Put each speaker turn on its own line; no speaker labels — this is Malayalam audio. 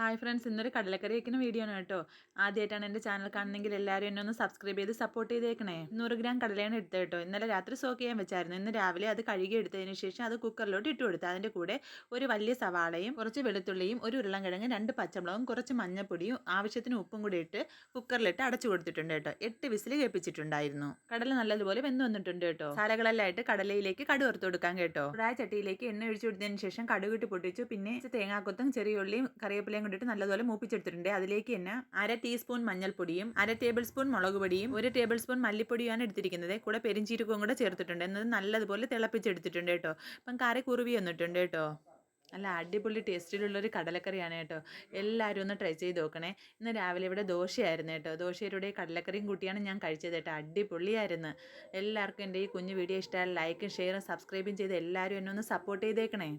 ഹായ് ഫ്രണ്ട്സ് ഇന്നൊരു കടലക്കറി വയ്ക്കുന്ന വീഡിയോ ആണ് കേട്ടോ. ആദ്യമായിട്ടാണ് എന്റെ ചാനൽ കാണുന്നെങ്കിൽ എല്ലാവരും എന്നെ ഒന്ന് സബ്സ്ക്രൈബ് ചെയ്ത് സപ്പോർട്ട് ചെയ്തേക്കണേ. നൂറ് ഗ്രാം കടലയാണ് എടുത്തത് കേട്ടോ. ഇന്നലെ രാത്രി സോക്ക് ചെയ്യാൻ വെച്ചായിരുന്നു. ഇന്ന് രാവിലെ അത് കഴുകി എടുത്തതിന് ശേഷം അത് കുക്കറിലോട്ട് ഇട്ട് കൊടുത്തു അതിന്റെ കൂടെ ഒരു വലിയ സവാളയും കുറച്ച് വെളുത്തുള്ളിയും ഒരു ഉരുളൻകിഴങ്ങ് രണ്ട് പച്ചമുളകും കുറച്ച് മഞ്ഞപ്പൊടിയും ആവശ്യത്തിന് ഉപ്പും കൂടി ഇട്ട് കുക്കറിലിട്ട് അടച്ചു കൊടുത്തിട്ടുണ്ട് കേട്ടോ. എട്ട് വിസിൽ കേൾപ്പിച്ചിട്ടുണ്ടായിരുന്നു. കടല നല്ലതുപോലെ വെന്ത് വന്നിട്ടുണ്ട് കേട്ടോ. സാലകളെല്ലായിട്ട് കടലയിലേക്ക് കടുവറുത്ത് കൊടുക്കാൻ കേട്ടോ. ചട്ടിയിലേക്ക് എണ്ണ ഒഴിച്ചു കൊടുത്തതിന് ശേഷം കടുകിട്ട് പൊട്ടിച്ചു. പിന്നെ തേങ്ങാക്കൊത്തും ചെറിയ ഉള്ളിയും കറിവേപ്പിലയും കൊണ്ടിട്ട് നല്ലതുപോലെ മൂപ്പിച്ചെടുത്തിട്ടുണ്ട്. അതിലേക്ക് തന്നെ അര ടീസ്പൂൺ മഞ്ഞൾപ്പൊടിയും അര ടേബിൾ സ്പൂൺ മുളക് പൊടിയും ഒരു ടേബിൾ സ്പൂൺ മല്ലിപ്പൊടിയാണ് എടുത്തിരിക്കുന്നത്. കൂടെ പെരിഞ്ചീരകവും കൂടെ ചേർത്തിട്ടുണ്ട്. എന്നത് നല്ലതുപോലെ തിളപ്പിച്ചെടുത്തിട്ടുണ്ട് കേട്ടോ. അപ്പം കറി കുറുവി വന്നിട്ടുണ്ട് കേട്ടോ. നല്ല അടിപൊളി ടേസ്റ്റിലുള്ളൊരു കടലക്കറിയാണ് കേട്ടോ. എല്ലാവരും ഒന്ന് ട്രൈ ചെയ്ത് നോക്കണേ. ഇന്ന് രാവിലെ ഇവിടെ ദോശയായിരുന്നു കേട്ടോ. ദോശയുടെ കടലക്കറിയും കൂട്ടിയാണ് ഞാൻ കഴിച്ചത് കേട്ടോ. അടിപൊളിയായിരുന്നു. എല്ലാവർക്കും എന്റെ ഈ കുഞ്ഞു വീഡിയോ ഇഷ്ടമായ ലൈക്കും ഷെയറും സബ്സ്ക്രൈബും ചെയ്ത് എല്ലാവരും എന്നെ ഒന്ന് സപ്പോർട്ട് ചെയ്തേക്കണേ.